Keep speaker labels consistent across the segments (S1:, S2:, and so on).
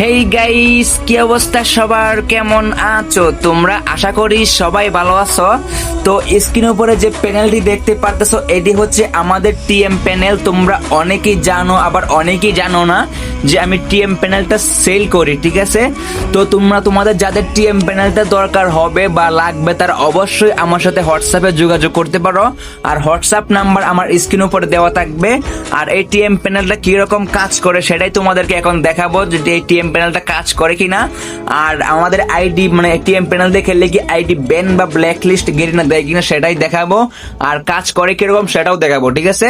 S1: Hey guys কি অবস্থা সবার? কেমন আছো? তোমরা আশা করি সবাই ভালো আছো। তো স্ক্রিন উপরে যে প্যানেলটি দেখতে পারতেছো, এটি হচ্ছে আমাদের টিএম প্যানেল। তোমরা অনেকেই জানো, আবার অনেকেই জানো না যে আমি টিএম প্যানেলটা সেল করি, ঠিক আছে? তো তোমরা, তোমাদের যাদের টিএম প্যানেলটা দরকার হবে বা লাগবে, তার অবশ্যই আমার সাথে হোয়াটসঅ্যাপে যোগাযোগ করতে পারো। আর হোয়াটসঅ্যাপ নাম্বার আমার স্ক্রিন উপরে দেওয়া থাকবে। আর এই টিএম প্যানেলটা কীরকম কাজ করে, সেটাই তোমাদেরকে এখন দেখাবো। যে এই টিএম প্যানেলটা কাজ করে কি না আর আমাদের আইডি মানে এটিএম প্যানেল দিয়ে খেললে কি আইডি ব্যান বা ব্ল্যাক লিস্ট গেরি না দেয় কিনা সেটাই দেখাবো, আর কাজ করে কীরকম সেটাও দেখাবো, ঠিক আছে?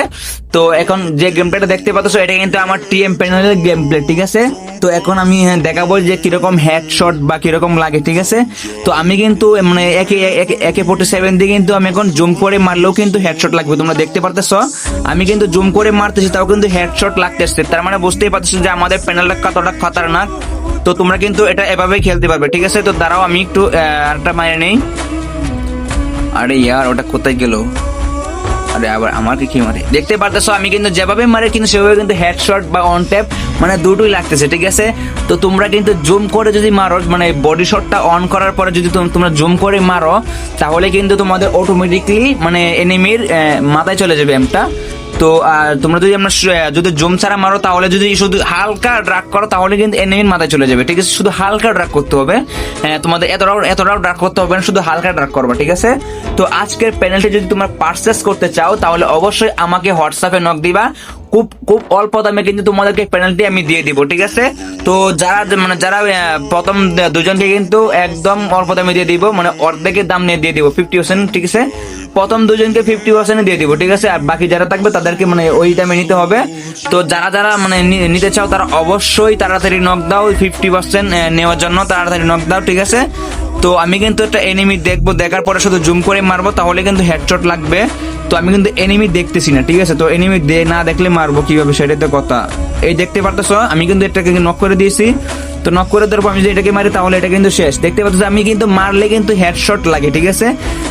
S1: তো এখন যে গেম প্লেটা দেখতে পাচ্ছ এটা কিন্তু আমার টিএম প্যানেলের গেম প্লে ঠিক আছে? তো এখন আমি হ্যাঁ, দেখাবো যে কীরকম হেডশট বা কীরকম লাগে ঠিক আছে? তো আমি কিন্তু মানে একে একে- ফোর্টি সেভেন দিয়ে কিন্তু আমি এখন জুম করে মারলেও কিন্তু হেডশট লাগবে তোমরা দেখতে পারতেছ? আমি কিন্তু জুম করে মারতেছি তাও কিন্তু হেডশট লাগতেছে। তার মানে বুঝতেই পারতেছো যে আমাদের প্যানেলটা কতটা খতরনাক। তো তোমরা কিন্তু এটা এভাবেই খেলতে পারবে ঠিক আছে? তো দাঁড়াও আমি একটু আহ, আরেকটা মারে নেই। আরে ইয়ার ওটা কোথায় গেল? আরে আবার আমাকে কি মারে? দেখতে পারতেছো, আমি কিন্তু যেভাবে মারে, কিন্তু সেভাবে কিন্তু হেডশট বা অন ট্যাপ মানে দুটোই লাগতেছে, ঠিক আছে? তো তোমরা কিন্তু জুম করে যদি মারো মানে বডি শটটা অন করার পরে যদি তোম- তোমরা জুম করে মারো, তাহলে কিন্তু তোমাদের অটোমেটিকলি মানে এনিমির মাথায় চলে যাবে এমটা তো তোমরা যদি আমরা যদি জম ছাড়া মারো, তাহলে যদি শুধু হালকা ড্রাগ করো, তাহলে কিন্তু এনিমির মাথায় চলে যাবে, ঠিক আছে? শুধু হালকা ড্রাগ করতে হবে। হ্যাঁ তোমাদের এতটাও এতটাও ড্রাগ করতে হবে না, শুধু হালকা ড্রাগ করব, ঠিক আছে? তো আজকের প্যানেলটি যদি তোমরা পারচেস করতে চাও, তাহলে অবশ্যই আমাকে হোয়াটসঅ্যাপে নক দিবা। খুব খুব অল্প দামে কিন্তু তোমাদেরকে পেনাল্টি আমি দিয়ে দিব, ঠিক আছে? তো যারা মানে যারা প্রথম দুজনকে কিন্তু একদম অল্প দামে দিয়ে দিব মানে অর্ধেকের দাম নিয়ে দিয়ে দিব ফিফটি পার্সেন্ট ঠিক আছে? প্রথম দুজনকে ফিফটি পার্সেন্ট দিয়ে দিব, ঠিক আছে? আর বাকি যারা থাকবে তাদেরকে মানে ওই টাইমে নিতে হবে। তো যারা যারা মানে নিতে চাও তারা অবশ্যই তাড়াতাড়ি নক দাও ফিফটি পার্সেন্ট নেওয়ার জন্য তাড়াতাড়ি নক দাও, ঠিক আছে? তো আমি কিন্তু একটা এনিমি দেখব, দেখার পরে শুধু জুম করে মারবো, তাহলে কিন্তু হেডশট লাগবে। তো আমি কিন্তু এনিমি দেখতেছি না, ঠিক আছে? তো এনিমি দে না দেখলে মারবো কীভাবে? সেটাই তো কথা। এই দেখতে পারতেছো? আমি কিন্তু এটাকে নক করে দিয়েছি। তো নক করে দেওয়ার পর আমি যদি এটাকে মারি, তাহলে এটা কিন্তু শেষ। দেখতে পাচ্ছ আমি কিন্তু মারলে কিন্তু হেডশট লাগে, ঠিক আছে?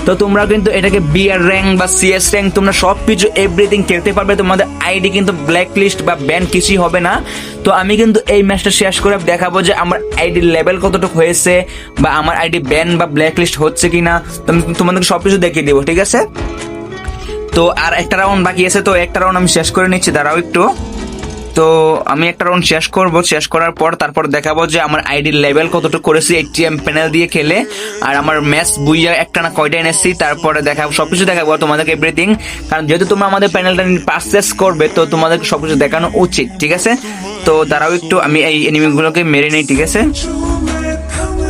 S1: তো তোমরা কিন্তু এটাকে বিআর র্যাঙ্ক বা সিএস র্যাঙ্ক তোমরা সব কিছু এভরিথিং খেলতে পারবে। তোমাদের আইডি কিন্তু ব্ল্যাক লিস্ট বা ব্যান কিছুই হবে না। তো আমি কিন্তু এই ম্যাচটা শেষ করে দেখাবো যে আমার আইডি লেভেল কতটুকু হয়েছে বা আমার আইডি ব্যান বা ব্ল্যাক লিস্ট হচ্ছে কিনা। তো আমি তোমাদেরকে সব কিছু দেখিয়ে দেবো, ঠিক আছে? তো আর একটা রাউন্ড বাকি আছে, তো একটা রাউন্ড আমি শেষ করে নিচ্ছি। দাঁড়াও একটু। তো আমি একটা রাউন্ড শেষ করব। শেষ করার পর তারপর দেখাবো যে আমার আইডির লেভেল কতটুকু করেছি এটিএম প্যানেল দিয়ে খেলে। আর আমার ম্যাচ বুইয়া একটা না কয়টা এনেছি, তারপরে দেখাবো, সবকিছু দেখাবো তোমাদেরকে এভরিথিং কারণ যেহেতু তোমরা আমাদের প্যানেলটা পারচেস করবে, তো তোমাদেরকে সবকিছু দেখানো উচিত, ঠিক আছে? তো দাঁড়াও একটু, আমি এই এনিমিগুলোকে মেরে নিই, ঠিক আছে?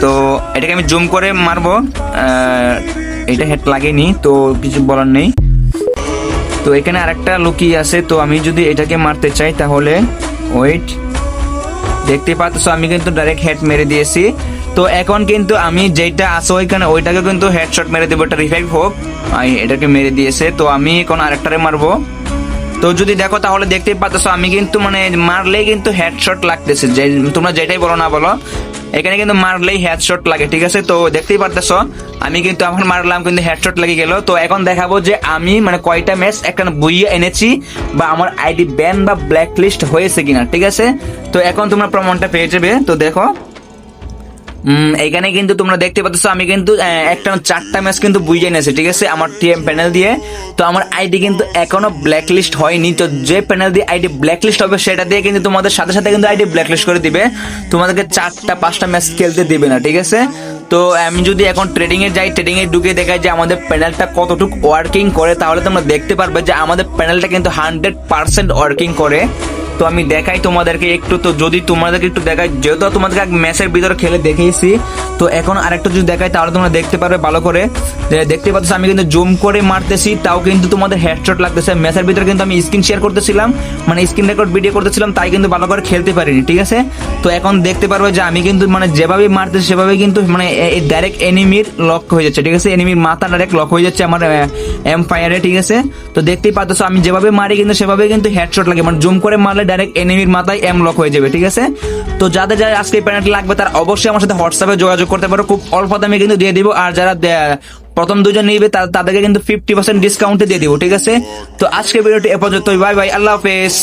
S1: তো এটাকে আমি জুম করে মারবো। এটা হেড লাগেনি, তো কিছু বলার নেই। তো এখানে আরেকটা লুকিয়ে আছে, তো আমি যদি এটাকে মারতে চাই তাহলে ওয়েট দেখতে পাচ্ছ আমি কিন্তু ডাইরেক্ট হেড মেরে দিয়েছি। তো এখন কিন্তু আমি যেটা আছে ওইখানে ওইটাকে কিন্তু হেডশট মেরে দেবো এটা রিভাইভ হোক। এটাকে মেরে দিয়েছে, তো আমি এখন আরেকটারে মারবো। তো যদি দেখো তাহলে দেখতেই পাচ্ছ আমি কিন্তু মানে মারলেই কিন্তু হেডশট লাগতেছে, যে তোমরা যেটাই বলো না বলো। এখানে কিন্তু মারলেই হেডশট লাগে, ঠিক আছে? তো দেখতেই পারতেছ, আমি কিন্তু আমার মারলাম, কিন্তু হেডশট লেগে গেল। তো এখন দেখাবো যে আমি মানে কয়টা ম্যাচ একটা বইয়ে এনেছি, বা আমার আইডি ব্যান বা ব্ল্যাক লিস্ট হয়েছে কিনা, ঠিক আছে? তো এখন তোমরা প্রমাণটা পেয়ে যাবে, তো দেখো। এখানে কিন্তু তোমরা দেখতে পাচ্ছ, আমি কিন্তু একটা চারটা ম্যাচ কিন্তু বুঝে নিয়েছি, ঠিক আছে? আমার টিএম প্যানেল দিয়ে। তো আমার আইডি কিন্তু এখনও ব্ল্যাক লিস্ট হয়নি, তো যে প্যানেল দিয়ে আইডি ব্ল্যাক লিস্ট হবে, সেটা দিয়ে কিন্তু তোমাদের সাথে সাথে কিন্তু আইডি ব্ল্যাক লিস্ট করে দিবে। তোমাদেরকে চারটা, পাঁচটা ম্যাচ খেলতে দিবে না, ঠিক আছে? তো আমি যদি এখন ট্রেডিং এ যাই ট্রেডিং এ ঢুকে দেখাই যে আমাদের প্যানেলটা কতটুকু ওয়ার্কিং করে, তাহলে তোমরা দেখতে পারবে যে আমাদের প্যানেলটা কিন্তু হান্ড্রেড পার্সেন্ট ওয়ার্কিং করে। তো আমি দেখাই তোমাদেরকে একটু, তো যদি তোমাদেরকে একটু দেখাই, যেহেতু তোমাদেরকে এক ম্যাচের ভিতরে খেলে দেখিয়েছি, তো এখন আরেকটু যদি দেখাই, তাহলে তোমরা দেখতে পারবে ভালো করে। দেখতে পাচ্ছ, আমি কিন্তু জুম করে মারতেছি, তাও কিন্তু তোমাদের হেডশট লাগতেছে। ম্যাচের ভিতরে কিন্তু আমি স্ক্রিন শেয়ার করতেছিলাম মানে স্ক্রিন রেকর্ড ভিডিও করতেছিলাম, তাই কিন্তু ভালো করে খেলতে পারিনি, ঠিক আছে? তো এখন দেখতে পারবে যে আমি কিন্তু মানে যেভাবে মারতেছি সেভাবে কিন্তু মানে ডাইরেক্ট এনিমির লক হয়ে যাচ্ছে, ঠিক আছে? এনিমির মাথা ডাইরেক্ট লক হয়ে যাচ্ছে আমার এম ফায়ারে ঠিক আছে? তো দেখতেই পাচ্ছ, আমি যেভাবে মারি কিন্তু সেভাবে কিন্তু হেডশট লাগে মানে জুম করে মারলে ডাইরেক্ট এনিমির মাথায় এম লক হয়ে যাবে, ঠিক আছে? তো যাদের যারা আজকে প্যানেলটি লাগবে, তারা অবশ্যই আমার সাথে হোয়াটসঅ্যাপে যোগাযোগ করতে পারো। খুব অল্প দামে কিন্তু দিয়ে দিব, আর যারা প্রথম দুজন নিবে তাদেরকে কিন্তু ফিফটি পার্সেন্ট ডিসকাউন্টে দিয়ে দিব, ঠিক আছে? তো আজকে ভিডিওটি এ পর্যন্ত বাই বাই আল্লাহ হাফেজ.